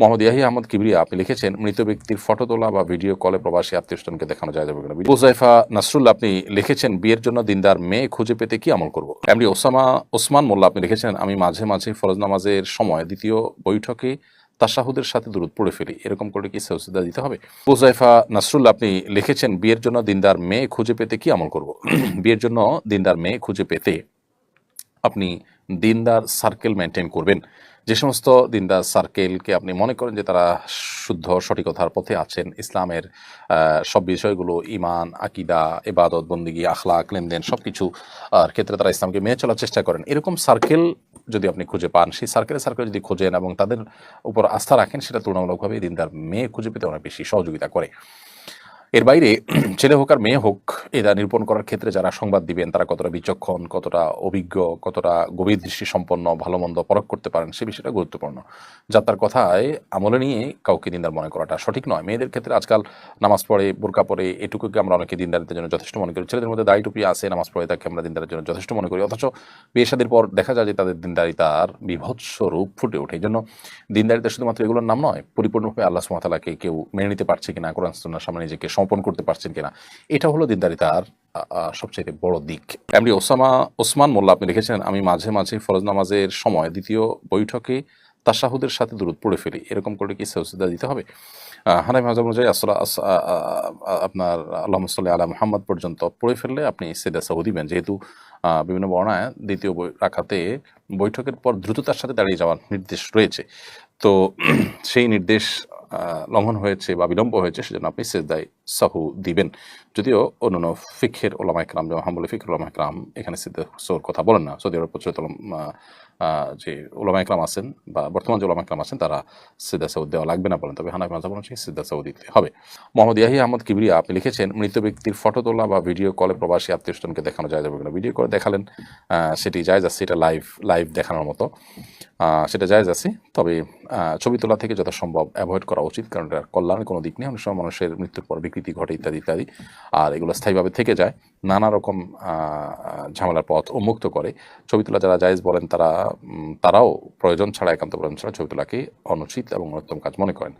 মোহাম্মদ ইয়াহি আহমদ কিবরিয়া, আপনি লিখেছেন, মৃত ব্যক্তির ফটো তোলা বা ভিডিও কলে প্রবাসী আত্মীয়স্বজনকে দেখানো যায় যাবে কিনা? হুজাইফা নাসরুল্লাহ, আপনি লিখেছেন, বিয়ের জন্য দিনদার মেয়ে খুঁজে পেতে কি আমল করব? এমনি ওসামা ওসমান মোল্লা, আপনি লিখেছেন, আমি মাঝে মাঝে ফরজ নামাজের সময় দ্বিতীয় বৈঠকে তাসাহুদের সাথে দূরত পড়ে ফেলি। এরকম করে কি সেজদা দিতে হবে? হুজাইফা নাসরুল্লাহ, আপনি লিখেছেন, বিয়ের জন্য দিনদার মেয়ে খুঁজে পেতে কি আমল করব? বিয়ের জন্য দিনদার মেয়ে খুঁজে পেতে আপনি দিনদার সার্কেল মেনটেন করবেন। যে সমস্ত দিনদার সার্কেলকে আপনি মনে করেন যে তারা শুদ্ধ সঠিকতার পথে আছেন, ইসলামের সব বিষয়গুলো ইমান আকিদা এবাদত বন্দিগি, আখলাক, লেনদেন সব কিছু ক্ষেত্রে তারা ইসলামকে মেনে চলার চেষ্টা করেন। এরকম সার্কেল যদি আপনি খুঁজে পান, সেই সার্কেলে সার্কেল যদি খোঁজেন এবং তাদের উপর আস্থা রাখেন, সেটা তুলনামূলকভাবে দিনদার মেয়ে খুঁজে পেতে অনেক বেশি সহযোগিতা করে। এর বাইরে ছেলে হোক আর মেয়ে হোক, এরা নিরূপণ করার ক্ষেত্রে যারা সংবাদ দিবেন, তারা কতটা বিচক্ষণ, কতটা অভিজ্ঞ, কতটা গভীর দৃষ্টি সম্পন্ন ভালো মন্দ পরখ করতে পারেন, সে বিষয়টা গুরুত্বপূর্ণ। যা তার কথায় আমলে নিয়ে কাউকে দিনদার মনে করাটা সঠিক নয়। মেয়েদের ক্ষেত্রে আজকাল নামাজ পড়ে, বোরকা পড়ে এটুকুকে আমরা অনেকে দিনদারিত্বের জন্য যথেষ্ট মনে করি। ছেলেদের মধ্যে দাড়ি টুপি আছে, নামাজ পড়ে তাকে আমরা দিনদারের জন্য যথেষ্ট মনে করি। অথচ বিয়ে পর দেখা যায় যে তাদের দিনদারিতার বিভৎস রূপ ফুটে ওঠে। এই জন্য দিনদারিতা শুধুমাত্র এগুলোর নাম নয়, পরিপূর্ণভাবে আল্লাহ সুমাতালাকে কেউ মেনে নিতে পারছে কিনা, কোরআন সামনে নিজেকে সমর্পণ করতে পারছেন কিনা। এটা হলো দিনদারিতার সবচেয়ে বড় দিক। এমনি ওসামা, ওসমান মোল্লা আপনি লিখেছেন, আমি মাঝে মাঝে ফরজ নামাজের সময় দ্বিতীয় বৈঠকে তাসাহুদের সাথে দূরত পড়ে ফেলি। এরকম করে কি সেজদা দিতে হবে? হানাই মাজাব অনুযায়ী আসলা আপনার আল্লাহ সাল্লাহ আলা মুহাম্মদ পর্যন্ত পড়ে ফেললে আপনি সেদা সাহু দিবেন। যেহেতু বিভিন্ন বর্ণায় দ্বিতীয় রাখাতে বৈঠকের পর দ্রুততার সাথে দাঁড়িয়ে যাওয়ার নির্দেশ রয়েছে। তো সেই নির্দেশ লঙ্ঘন হয়েছে বা বিলম্ব হয়েছে, সেজন্য আপনি সেজদায় সাহু দিবেন। যদিও অন্যান্য ফিখের ওলামা ইকরাম যেমন হাম্বুল ফিখের ওলামা ইকরাম এখানে সৌর কথা বলেন না। সৌদি আরব প্রচলিত যে ওলামা ইকরাম আছেন বা বর্তমান যে ওলামা ইকরাম আছেন, তারা সিদ্ধা সাউদ দেওয়া লাগবে না বলেন। তবে হানাফি মাজাব অনুযায়ী সিদ্ধা সাউদ দিতে হবে। মোহাম্মদ ইয়াহি আহমদ কিবরিয়া, আপনি লিখেছেন, মৃত ব্যক্তির ফটো তোলা বা ভিডিও কলে প্রবাসী আত্মীয়স্বজনকে দেখানো যায় যাবে কিনা? ভিডিও করে দেখালেন সেটি জায়জ আছে এটা লাইভ লাইভ দেখানোর মতো। সেটা জায়জ আছে তবে ছবি তোলা থেকে যত সম্ভব অ্যাভয়েড করা উচিত, কারণ এটা কল্যাণের কোনো দিক নেই। অনেক সময় মানুষের মৃত্যুর পর বিকৃতি ঘটে ইত্যাদি ইত্যাদি। আর এগুলো স্থায়ীভাবে থেকে যায়, নানা রকম ঝামেলার পথ উন্মুক্ত করে। ছবি তোলা যারা জায়েজ বলেন, তারা তারাও প্রয়োজন ছাড়া, একান্ত প্রয়োজন ছাড়া ছবি তোলাকে অনুচিত এবং অন্যতম কাজ মনে করেন।